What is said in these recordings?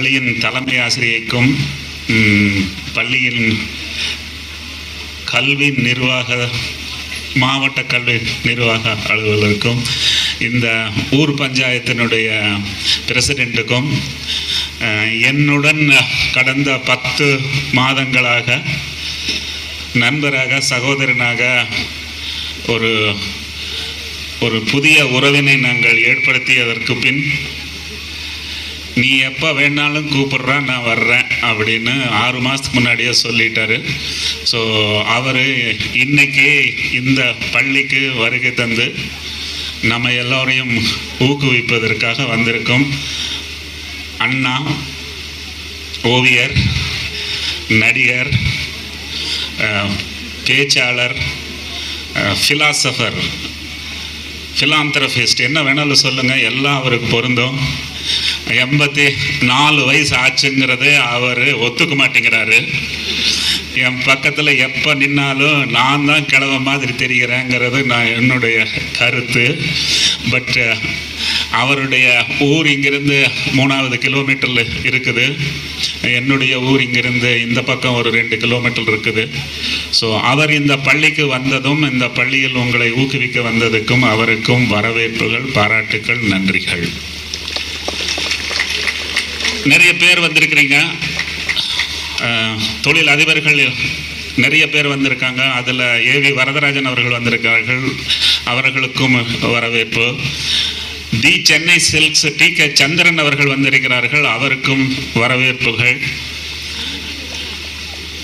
பள்ளியின் தலைமை ஆசிரியைக்கும் பள்ளியின் கல்வி நிர்வாக மாவட்ட கல்வி நிர்வாக அலுவலருக்கும் இந்த ஊர் பஞ்சாயத்தினுடைய பிரசிடெண்ட்டுக்கும் என்னுடன் கடந்த பத்து மாதங்களாக நண்பராக சகோதரனாக ஒரு ஒரு புதிய உறவினை நாங்கள் ஏற்படுத்தியதற்கு பின் நீ எப்போ வேணாலும் கூப்பிட்றா நான் வர்றேன் அப்படின்னு ஆறு மாதத்துக்கு முன்னாடியே சொல்லிட்டாரு. ஸோ அவர் இன்னைக்கு இந்த பள்ளிக்கு வருகை தந்து நம்ம எல்லோரையும் ஊக்குவிப்பதற்காக வந்திருக்கும் அண்ணா ஓவியர் நடிகர் பேச்சாளர் ஃபிலாசபர் ஃபிலாந்திரபிஸ்ட் என்ன வேணாலும் சொல்லுங்கள் எல்லாம் அவருக்கு பொருந்தும். எண்பத்தி நாலு வயசு ஆச்சுங்கிறது அவர் ஒத்துக்க மாட்டேங்கிறாரு என் பக்கத்தில் எப்போ நின்னாலும் நான் தான் கிழவ மாதிரி தெரிகிறேங்கிறது நான் என்னுடைய கருத்து. பட்டு அவருடைய ஊர் இங்கிருந்து மூணாவது கிலோமீட்டரில் இருக்குது. என்னுடைய ஊர் இங்கிருந்து இந்த பக்கம் ஒரு ரெண்டு கிலோமீட்டர் இருக்குது. ஸோ அவர் இந்த பள்ளிக்கு வந்ததும் இந்த பள்ளியில் உங்களை ஊக்குவிக்க வந்ததுக்கும் அவருக்கும் வரவேற்புகள் பாராட்டுக்கள் நன்றிகள். நிறைய பேர் வந்திருக்கிறீங்க. தொழில் அதிபர்கள் நிறைய பேர் வந்திருக்காங்க. அதில் ஏவி வரதராஜன் அவர்கள் வந்திருக்கிறார்கள். அவர்களுக்கும் வரவேற்பு. The Chennai Silks T K Chandran அவர்கள் வந்திருக்கிறார்கள். அவருக்கும் வரவேற்புகள்.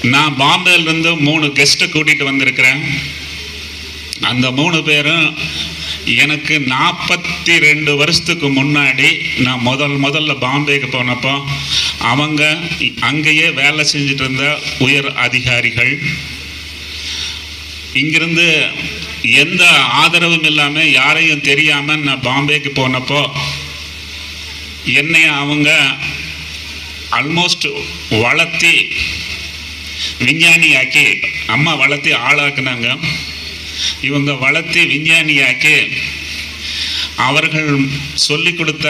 நான் பாம்பேலேருந்து மூணு கெஸ்ட்டை கூட்டிகிட்டு வந்திருக்கிறேன். அந்த மூணு பேரும் எனக்கு நாற்பத்தி ரெண்டு வருஷத்துக்கு முன்னாடி நான் முதல் முதல்ல பாம்பேக்கு போனப்போ அவங்க அங்கேயே வேலை செஞ்சுட்டு இருந்த உயர் அதிகாரிகள். இங்கிருந்து எந்த ஆதரவும் இல்லாமல் யாரையும் தெரியாமல் நான் பாம்பேக்கு போனப்போ என்னை அவங்க ஆல்மோஸ்ட் வளர்த்தி விஞ்ஞானியாக்கி அம்மா வளர்த்தி ஆளாக்குனாங்க. இவங்க வளர்த்தி விஞ்ஞானியாக்கி அவர்கள் சொல்லிக் கொடுத்த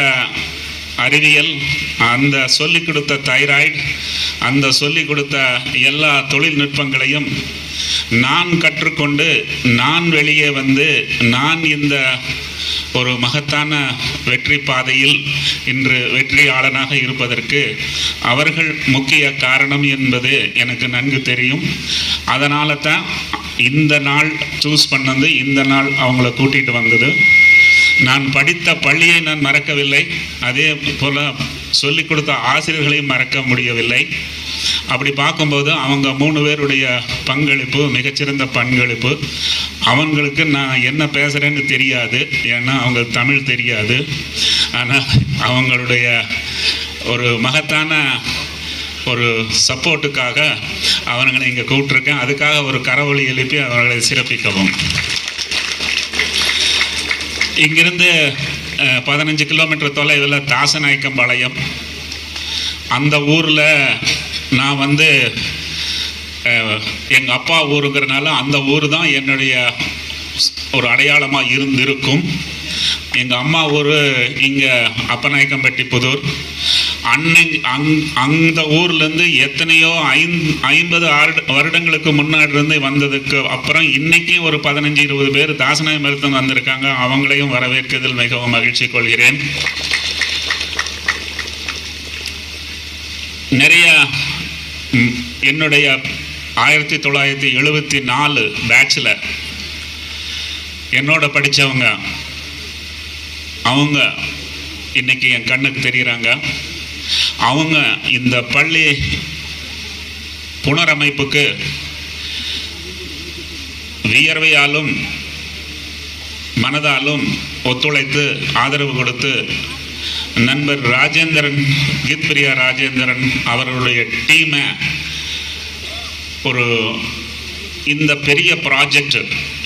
அறிவியல் அந்த சொல்லிக் கொடுத்த தைராய்டு அந்த சொல்லிக் கொடுத்த எல்லா தொழில்நுட்பங்களையும் நான் கற்றுக்கொண்டு நான் வெளியே வந்து நான் இந்த ஒரு மகத்தான வெற்றி பாதையில் இன்று வெற்றியாளனாக இருப்பதற்கு அவர்கள் முக்கிய காரணம் என்பது எனக்கு நன்கு தெரியும். அதனால தான் இந்த நாள் சூஸ் பண்ணது இந்த நாள் அவங்கள கூட்டிகிட்டு வந்தது. நான் படித்த பள்ளியை நான் மறக்கவில்லை. அதே போல் சொல்லிக் கொடுத்த ஆசிரியர்களையும் மறக்க முடியவில்லை. அப்படி பார்க்கும்போது அவங்க மூணு பேருடைய பங்களிப்பு மிகச்சிறந்த பங்களிப்பு. அவங்களுக்கு நான் என்ன பேசுகிறேன்னு தெரியாது. ஏன்னா அவங்க தமிழ் தெரியாது. ஆனால் அவங்களுடைய ஒரு மகத்தான ஒரு சப்போர்ட்டுக்காக அவர்களை இங்கே கூப்பிட்ருக்கேன் அதுக்காக ஒரு கரவொலி எழுப்பி அவர்களை சிறப்பிக்கவும். இங்கிருந்து பதினஞ்சு கிலோமீட்டர் தொலைவில் தாசநாயக்கம்பாளையம். அந்த ஊரில் நான் வந்து எங்கள் அப்பா ஊருங்கிறனால அந்த ஊர் தான் என்னுடைய ஒரு அடையாளமாக இருந்திருக்கும். எங்கள் அம்மா ஊர் இங்கே அப்பநாயக்கம்பட்டி புதூர். அன்னை அங் அந்த ஊர்லேருந்து எத்தனையோ ஐந் ஐம்பது ஆறு வருடங்களுக்கு முன்னாடி இருந்து வந்ததுக்கு அப்புறம் இன்னைக்கும் ஒரு பதினஞ்சு இருபது பேர் தாசனாய மருத்துவம் வந்திருக்காங்க. அவங்களையும் வரவேற்கதில் மிகவும் மகிழ்ச்சி கொள்கிறேன். நிறைய என்னுடைய ஆயிரத்தி தொள்ளாயிரத்தி எழுபத்தி நாலு பேட்சில் என்னோட படித்தவங்க அவங்க இன்னைக்கு என் கண்ணுக்கு தெரிகிறாங்க அவங்க இந்த பள்ளி புனரமைப்புக்கு வியர்வையாலும் மனதாலும் ஒத்துழைத்து ஆதரவு கொடுத்து நண்பர் ராஜேந்திரன் கீத்பிரியா ராஜேந்திரன் அவர்களுடைய டீமை ஒரு இந்த பெரிய ப்ராஜெக்ட்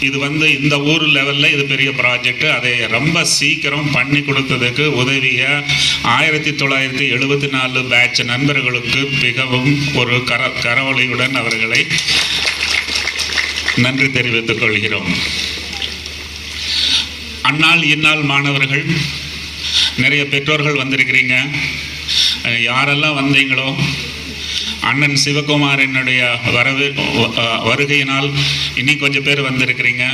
இது வந்து இந்த ஊர் லெவலில் இது பெரிய ப்ராஜெக்ட் அதை ரொம்ப சீக்கிரம் பண்ணி கொடுத்ததுக்கு உதவிய ஆயிரத்தி தொள்ளாயிரத்தி எழுபத்தி நாலு பேட்ச் நண்பர்களுக்கு மிகவும் ஒரு கர கரவொலியுடன் அவர்களை நன்றி தெரிவித்துக் கொள்கிறோம். அந்நாள் இந்நாள் மாணவர்கள் நிறைய பெற்றோர்கள் வந்திருக்கிறீங்க. யாரெல்லாம் வந்தீங்களோ அண்ணன் சிவகுமாரனுடைய வரவு வருகையினால் இன்னும் கொஞ்சம் பேர் வந்திருக்கிறீங்க.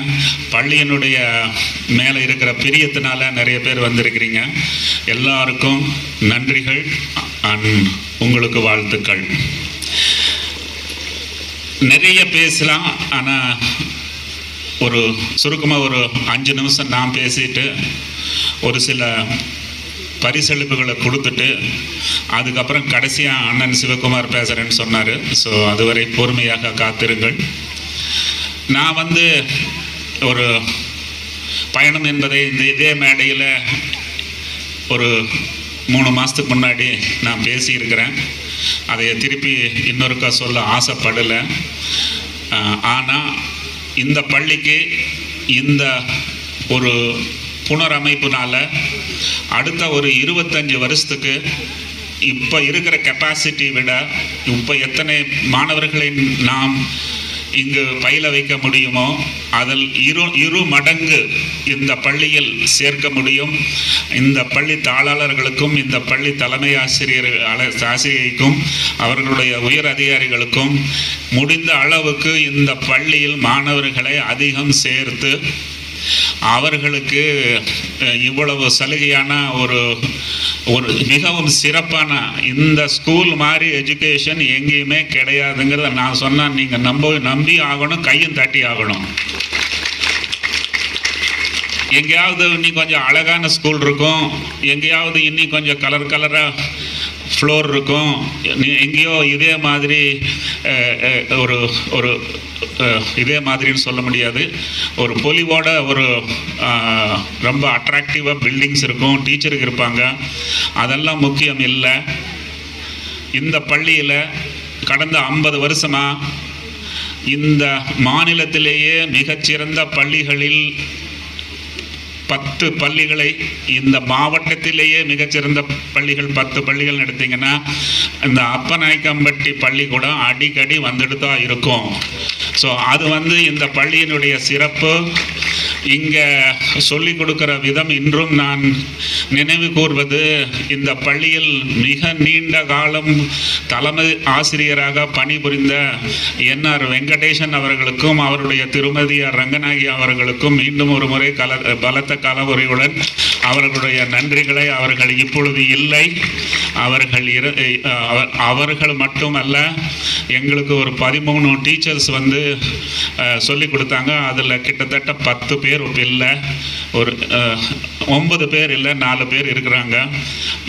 பள்ளியினுடைய மேலே இருக்கிற பிரியத்தினால நிறைய பேர் வந்திருக்கிறீங்க. எல்லாருக்கும் நன்றிகள். அண்ட் உங்களுக்கு வாழ்த்துக்கள். நிறைய பேசலாம் ஆனால் ஒரு சுருக்கமாக ஒரு அஞ்சு நிமிஷம் நான் பேசிட்டு ஒரு சில பரிசளிப்புகளை கொடுத்துட்டு அதுக்கப்புறம் கடைசியாக அண்ணன் சிவகுமார் பேசுகிறேன்னு சொன்னார். ஸோ அதுவரை பொறுமையாக காத்திருங்கள். நான் வந்து ஒரு பயணம் என்பதை இந்த இதே மேடையில் ஒரு மூணு மாதத்துக்கு முன்னாடி நான் பேசியிருக்கிறேன். அதை திருப்பி இன்னொருக்கா சொல்ல ஆசைப்படலை. ஆனால் இந்த பள்ளிக்கு இந்த ஒரு புனரமைப்புனால அடுத்த ஒரு இருபத்தஞ்சி வருஷத்துக்கு இப்போ இருக்கிற கெப்பாசிட்டி விட இப்போ எத்தனை மாணவர்களை நாம் இங்கு பயில வைக்க முடியுமோ அதில் இரு இரு மடங்கு இந்த பள்ளியில் சேர்க்க முடியும். இந்த பள்ளி தாளாளர்களுக்கும் இந்த பள்ளி தலைமை ஆசிரியர் அல- ஆசிரியைக்கும் அவர்களுடைய உயர் அதிகாரிகளுக்கும் முடிந்த அளவுக்கு இந்த பள்ளியில் மாணவர்களை அதிகம் சேர்த்து அவர்களுக்கு இவ்வளவு சலுகையான ஒரு ஒரு மிகவும் சிறப்பான இந்த ஸ்கூல் மாதிரி எஜுகேஷன் எங்கேயுமே கிடையாதுங்கிறத நான் சொன்னால் நீங்கள் நம்ப நம்பி ஆகணும் கையும் தட்டி ஆகணும். எங்கேயாவது இன்னி கொஞ்சம் அழகான ஸ்கூல் இருக்கும் எங்கேயாவது இன்னி கொஞ்சம் கலர் கலராக ஃப்ளோர் இருக்கும். எங்கேயோ இதே மாதிரி ஒரு ஒரு இதே மாதிரின்னு சொல்ல முடியாது. ஒரு பொலிவோட ஒரு ரொம்ப அட்ராக்டிவாக பில்டிங்ஸ் இருக்கும் டீச்சருக்கு இருப்பாங்க. அதெல்லாம் முக்கியம் இல்லை. இந்த பள்ளியில் கடந்த ஐம்பது வருஷமாக இந்த மாநிலத்திலேயே மிகச்சிறந்த பள்ளிகளில் பத்து பள்ளிகளை இந்த மாவட்டத்திலேயே மிகச்சிறந்த பள்ளிகள் பத்து பள்ளிகள் எடுத்தீங்கன்னா இந்த அப்பநாயக்கம்பட்டி பள்ளிக்கூடம் அடிக்கடி வந்துட்டு தான் இருக்கும். ஸோ அது வந்து இந்த பள்ளியினுடைய சிறப்பு. இங்கே சொல்லிக் கொடுக்குற விதம் இன்றும் நான் நினைவு கூர்வது இந்த பள்ளியில் மிக நீண்ட காலம் தலைமை ஆசிரியராக பணிபுரிந்த என்ஆர் வெங்கடேசன் அவர்களுக்கும் அவருடைய திருமதியார் ரங்கநாயகி அவர்களுக்கும் மீண்டும் ஒரு முறை கல பலத்த கலவுரையுடன் அவர்களுடைய நன்றிகளை அவர்கள் இப்பொழுது இல்லை. அவர்கள் இரு அவர்கள் மட்டுமல்ல எங்களுக்கு ஒரு பதிமூணு டீச்சர்ஸ் வந்து சொல்லி சொல்லிக் கொடுத்தாங்க. அதில் கிட்டத்தட்ட பத்து பேர் இல்லை ஒரு ஒன்பது பேர் இல்லை நாலு பேர் இருக்கிறாங்க.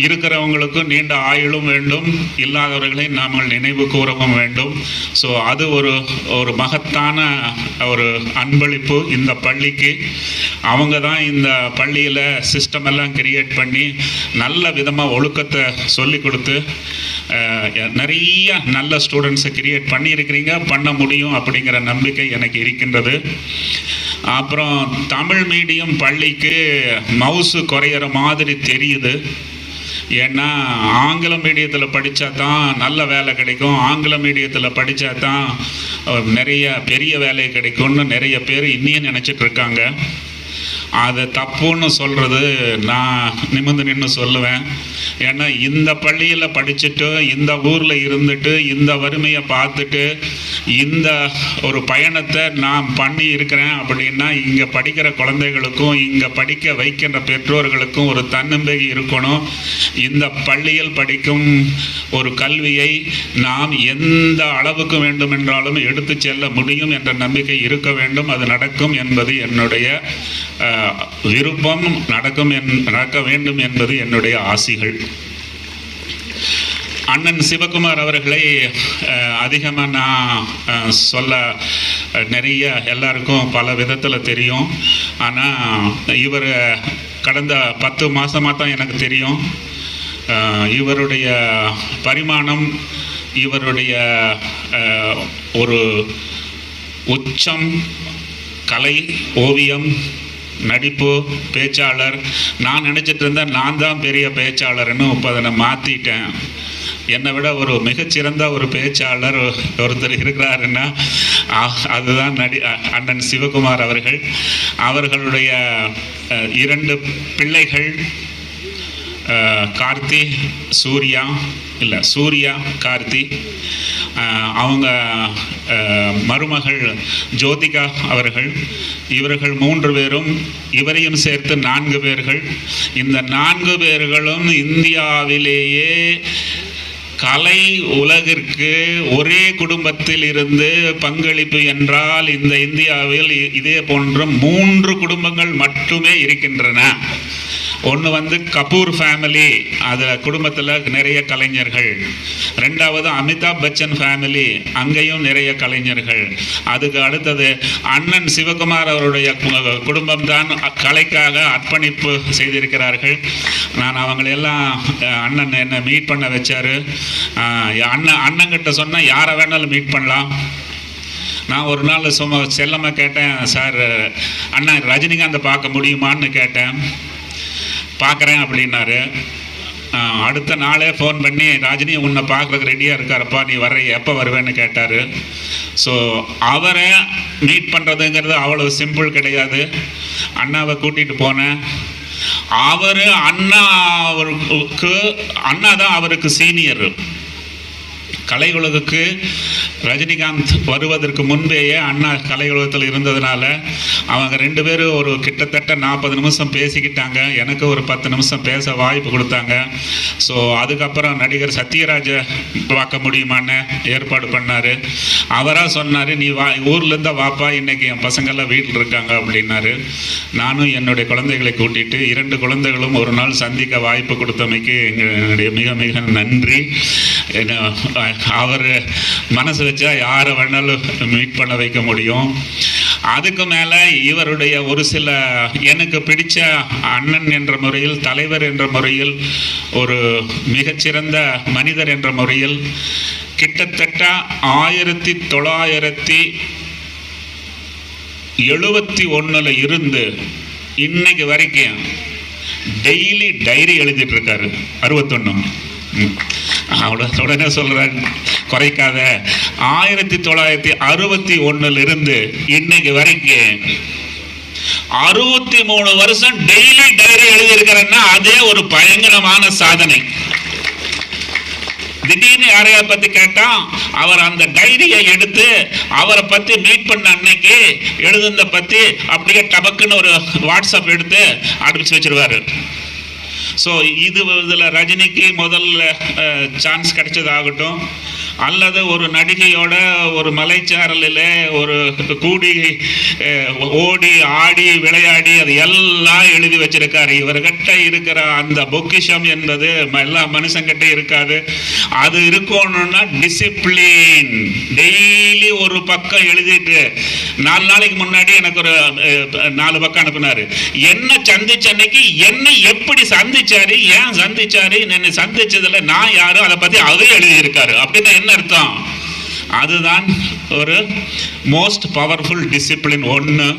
இருக்கிறவங்களுக்கும் நீண்ட ஆயுளும் வேண்டும். இல்லாதவர்களை நாம் நினைவு கூறவும் வேண்டும். ஸோ அது ஒரு ஒரு மகத்தான ஒரு அன்பளிப்பு இந்த பள்ளிக்கு. அவங்க தான் இந்த பள்ளியில் சிஸ்டம் எல்லாம் கிரியேட் பண்ணி நல்ல விதமாக ஒழுக்கத்தை சொல்லி கொடுத்து நிறைய நல்ல ஸ்டூடெண்ட்ஸை கிரியேட் பண்ணியிருக்கிறீங்க. பண்ண முடியும் அப்படிங்கிற நம்பிக்கை எனக்கு இருக்கின்றது. அப்புறம் தமிழ் மீடியம் பள்ளிக்கு மவுசு குறையிற மாதிரி தெரியுது. ஏன்னா ஆங்கில மீடியத்தில் படித்தா தான் நல்ல வேலை கிடைக்கும். ஆங்கில மீடியத்தில் படித்தா தான் நிறைய பெரிய வேலை கிடைக்கும்னு நிறைய பேர் இன்னும் நினச்சிட்டு இருக்காங்க. தப்புன்னு சொல்கிறது நான் நிமிந்து நின்று சொல்லுவேன். ஏன்னா இந்த பள்ளியில் படிச்சுட்டு இந்த ஊரில் இருந்துட்டு இந்த வறுமையை பார்த்துட்டு இந்த ஒரு பயணத்தை நான் பண்ணி இருக்கிறேன் அப்படின்னா இங்கே படிக்கிற குழந்தைகளுக்கும் இங்கே படிக்க வைக்கின்ற பெற்றோர்களுக்கும் ஒரு தன்னம்பிக்கை இருக்கணும். இந்த பள்ளியில் படிக்கும் ஒரு கல்வியை நாம் எந்த அளவுக்கு வேண்டுமென்றாலும் எடுத்து செல்ல முடியும் என்ற நம்பிக்கை இருக்க வேண்டும். அது நடக்கும் என்பது என்னுடைய விருப்பம். நடக்கும் என் நடக்க வேண்டும் என்பது என்னுடைய ஆசைகள். அண்ணன் சிவகுமார் அவர்களை அதிகமாக நான் சொல்ல நிறைய எல்லாருக்கும் பல விதத்தில் தெரியும். ஆனால் இவர் கடந்த பத்து மாதமாக தான் எனக்கு தெரியும். இவருடைய பரிமாணம் இவருடைய ஒரு உச்சம் கலை ஓவியம் நடிப்பு பேச்சாளர். நான் நினச்சிட்டு இருந்தேன் நான் தான் பெரிய பேச்சாளர்னு இப்போ அதை நான் மாற்றிட்டேன் என்னை விட ஒரு மிகச்சிறந்த ஒரு பேச்சாளர் ஒருத்தர் இருக்கிறாருன்னா அதுதான் நடி அண்ணன் சிவகுமார் அவர்கள். அவர்களுடைய இரண்டு பிள்ளைகள் கார்த்தி சூர்யா இல்லை சூர்யா கார்த்தி அவங்க மருமகள் ஜோதிகா அவர்கள் இவர்கள் மூன்று பேரும் இவரையும் சேர்த்து நான்கு பேர்கள். இந்த நான்கு பேர்களும் இந்தியாவிலேயே கலை உலகிற்கு ஒரே குடும்பத்தில் இருந்து பங்களிப்பு என்றால் இந்த இந்தியாவில் இ- இதே போன்ற மூன்று குடும்பங்கள் மட்டுமே இருக்கின்றன. ஒன்று வந்து கபூர் ஃபேமிலி அதில் குடும்பத்தில் நிறைய கலைஞர்கள். ரெண்டாவது அமிதாப் பச்சன் ஃபேமிலி அங்கேயும் நிறைய கலைஞர்கள். அதுக்கு அடுத்தது அண்ணன் சிவகுமார் அவருடைய குடும்பம் குடும்பம்தான் கலைக்காக அர்ப்பணிப்பு செய்திருக்கிறார்கள். நான் அவங்களையெல்லாம் அண்ணன் என்னை மீட் பண்ண வச்சார். அண்ணன் அண்ணங்கிட்ட சொன்னால் யாரை வேணாலும் மீட் பண்ணலாம். நான் ஒரு நாள் சும்மா செல்லமாக கேட்டேன் சார் அண்ணா ரஜினிகாந்தை பார்க்க முடியுமான்னு கேட்டேன். பார்க்குறேன் அப்படின்னாரு. அடுத்த நாளே ஃபோன் பண்ணி ராஜினி உன்னை பார்க்குறதுக்கு ரெடியாக இருக்காரப்பா நீ வர்ற எப்போ வருவேன்னு கேட்டார். ஸோ அவரை மீட் பண்ணுறதுங்கிறது அவ்வளோ சிம்பிள் கிடையாது. அண்ணாவை கூட்டிகிட்டு போனேன். அவர் அண்ணா அவருக்கு அண்ணா தான் அவருக்கு சீனியர் கலை உலகுக்கு ரஜினிகாந்த் வருவதற்கு முன்பேயே அண்ணா கலை உலகத்தில் இருந்ததுனால அவங்க ரெண்டு பேரும் ஒரு கிட்டத்தட்ட நாற்பது நிமிஷம் பேசிக்கிட்டாங்க. எனக்கு ஒரு பத்து நிமிஷம் பேச வாய்ப்பு கொடுத்தாங்க. ஸோ அதுக்கப்புறம் நடிகர் சத்யராஜ பார்க்க முடியுமான்னு ஏற்பாடு பண்ணார். அவராக சொன்னார் நீ வா ஊர்லேருந்து வாப்பா இன்றைக்கி என் பசங்கள்லாம் வீட்டில் இருக்காங்க அப்படின்னாரு. நானும் என்னுடைய குழந்தைகளை கூட்டிட்டு இரண்டு குழந்தைகளும் ஒரு நாள் சந்திக்க வாய்ப்பு கொடுத்தமைக்கு எங்களுடைய மிக மிக நன்றி. அவர் மனசு வச்சா யாரை வேணாலும் மீட் பண்ண வைக்க முடியும். அதுக்கு மேலே இவருடைய ஒரு சில எனக்கு பிடித்த அண்ணன் என்ற முறையில் தலைவர் என்ற முறையில் ஒரு மிகச்சிறந்த மனிதர் என்ற முறையில் கிட்டத்தட்ட ஆயிரத்தி தொள்ளாயிரத்தி எழுபத்தி ஒன்றில் இருந்து இன்னைக்கு வரைக்கும் டெய்லி டைரி எழுதிட்டு இருக்காரு. அறுபத்தொன்று அவ்வளோ உடனே சொல்கிறார் குறைக்காத. ஆயிரத்தி தொள்ளாயிரத்தி அறுபத்தி ஒன்றுலேருந்து இன்னைக்கு வரைக்கும் அறுபத்தி மூணு வருஷம் டெய்லி டைரி எழுதியிருக்கிறேன்னா அதே ஒரு பயங்கரமான சாதனை. திடீர்னு யாரையா பத்தி கேட்டா அவர் அந்த டைரியை எடுத்து அவரை பத்தி மீட் பண்ண அன்னைக்கு எழுதுனத பத்தி அப்படியே டபக்குன்னு ஒரு வாட்ஸ்அப் எடுத்து அனுப்பிச்சு வச்சிருவாரு. ஸோ இது இதில் ரஜினிக்கு முதல்ல சான்ஸ் கிடைச்சதாகட்டும். அல்லது ஒரு நடிகையோட ஒரு மலைச்சாரலில் ஒரு கூடி ஓடி ஆடி விளையாடி அது எல்லாம் எழுதி வச்சிருக்காரு. இவர்கிட்ட இருக்கிற அந்த பொக்கிஷம் என்பது ம- எல்லா மனுஷங்கிட்ட இருக்காது. அது இருக்கணும்னா டிசிப்ளின் டெய்லி ஒரு பக்கம் எழுதிட்டு நாலு நாளைக்கு முன்னாடி எனக்கு ஒரு நாலு பக்கம் அனுப்புனாரு. என்ன சந்திச்ச அன்னைக்கு என்ன எப்படி சந்திச்சாரு? ஏன் சந்திச்சாரு? என்னை சந்திச்சதுல நான் யாரும் அதை பத்தி அதையும் எழுதியிருக்காரு. அப்படின்னா என்ன அர்த்தம்? அதுதான் ஒரு மோஸ்ட் பவர்ஃபுல் டிசிப்ளின் ஒன்று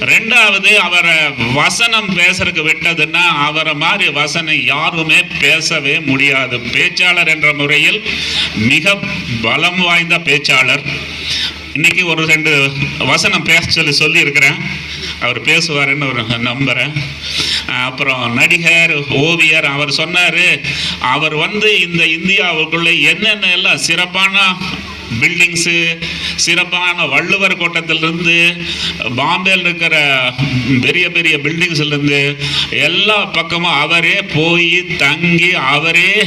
ரெண்டாவது அவரை வசனம் பேசுறதுக்கு விட்டதுன்னா அவரை மாதிரி வசனம் யாருமே பேசவே முடியாது. பேச்சாளர் என்ற முறையில் மிக பலம் வாய்ந்த பேச்சாளர். இன்னைக்கு ஒரு ரெண்டு வசனம் பேச சொல்லி சொல்லியிருக்கிறேன். அவர் பேசுவாருன்னு ஒரு நம்புகிறேன் அப்புறம் நடிகர் ஓவியர் அவர் சொன்னார் அவர் வந்து இந்த இந்தியாவுக்குள்ளே என்னென்ன எல்லாம் சிறப்பான பில்டிங்ஸு சிறப்பான வள்ளுவர் கோட்டத்திலிருந்து பாம்பேயில் இருக்கிற பெரிய பெரிய பில்டிங்ஸ்லேருந்து எல்லா பக்கமும் அவரே போய் தங்கி அவரே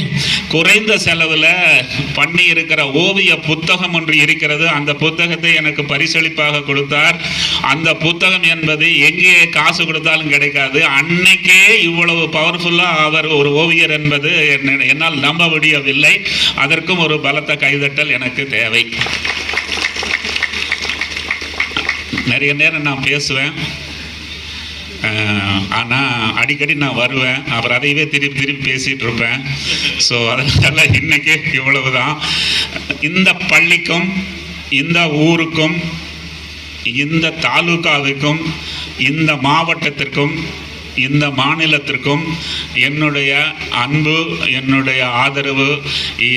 குறைந்த செலவில் பண்ணி இருக்கிற ஓவிய புத்தகம் ஒன்று இருக்கிறது. அந்த புத்தகத்தை எனக்கு பரிசளிப்பாக கொடுத்தார். அந்த புத்தகம் என்பது எங்கே காசு கொடுத்தாலும் கிடைக்காது. அன்னைக்கே இவ்வளவு பவர்ஃபுல்லாக அவர் ஒரு ஓவியர் என்பது என்ன- என்னால் நம்ப முடியவில்லை. அதற்கும் ஒரு பலத்த கைதட்டல் எனக்கு தேவை. நிறைய நேரம் நான் பேசுவேன். ஆனால் அடிக்கடி நான் வருவேன். அப்புறம் அதையவே திருப்பி திருப்பி பேசிகிட்டு இருப்பேன். ஸோ அதனால இவ்வளவு தான் இந்த பள்ளிக்கும் இந்த ஊருக்கும் இந்த தாலுகாவுக்கும் இந்த மாவட்டத்திற்கும் இந்த மாநிலத்திற்கும் என்னுடைய அன்பு என்னுடைய ஆதரவு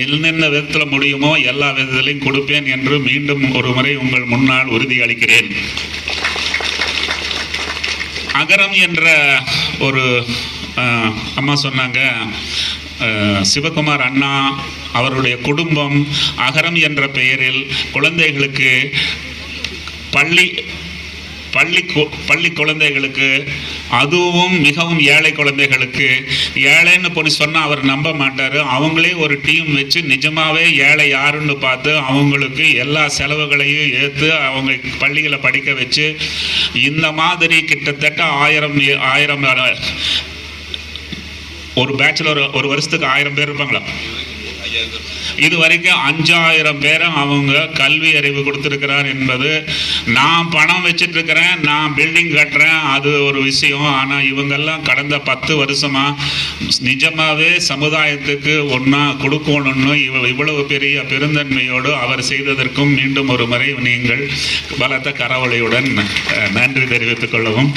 என்னென்ன விதத்தில் முடியுமோ எல்லா விதத்திலையும் கொடுப்பேன் என்று மீண்டும் ஒரு முறை உங்கள் முன்னால் உறுதி அளிக்கிறேன். அகரம் என்ற ஒரு அஹ், அம்மா சொன்னாங்க அஹ், சிவகுமார் அண்ணா அவருடைய குடும்பம் அகரம் என்ற பெயரில் குழந்தைகளுக்கு பள்ளி பள்ளி கு- பள்ளி குழந்தைகளுக்கு அதுவும் மிகவும் ஏழை குழந்தைகளுக்கு ஏழைன்னு போய் சொன்னால் அவர் நம்ப மாட்டார். அவங்களே ஒரு டீம் வச்சு நிஜமாகவே ஏழை யாருன்னு பார்த்து அவங்களுக்கு எல்லா செலவுகளையும் ஏற்று அவங்க பள்ளிகளை படிக்க வச்சு இந்த மாதிரி கிட்டத்தட்ட ஆயிரம் ஆயிரம் ஒரு பேச்சுலர் ஒரு ஒரு வருஷத்துக்கு ஆயிரம் பேர் இருப்பாங்களா இது வரைக்கும் அஞ்சாயிரம் பேரை அவங்க கல்வி அறிவு கொடுத்துருக்கிறார் என்பது நான் பணம் வச்சிட்டு இருக்கிறேன் நான் பில்டிங் கட்டுறேன் அது ஒரு விஷயம். ஆனால் இவங்கெல்லாம் கடந்த பத்து வருஷமா நிஜமாவே சமுதாயத்துக்கு ஒன்றா கொடுக்கணும்னு இவ இவ்வளவு பெரிய பெருந்தன்மையோடு அவர் செய்ததற்கும் மீண்டும் ஒரு முறை நீங்கள் பலத்த கரவொலையுடன் நன்றி தெரிவித்துக் கொள்ளவும்.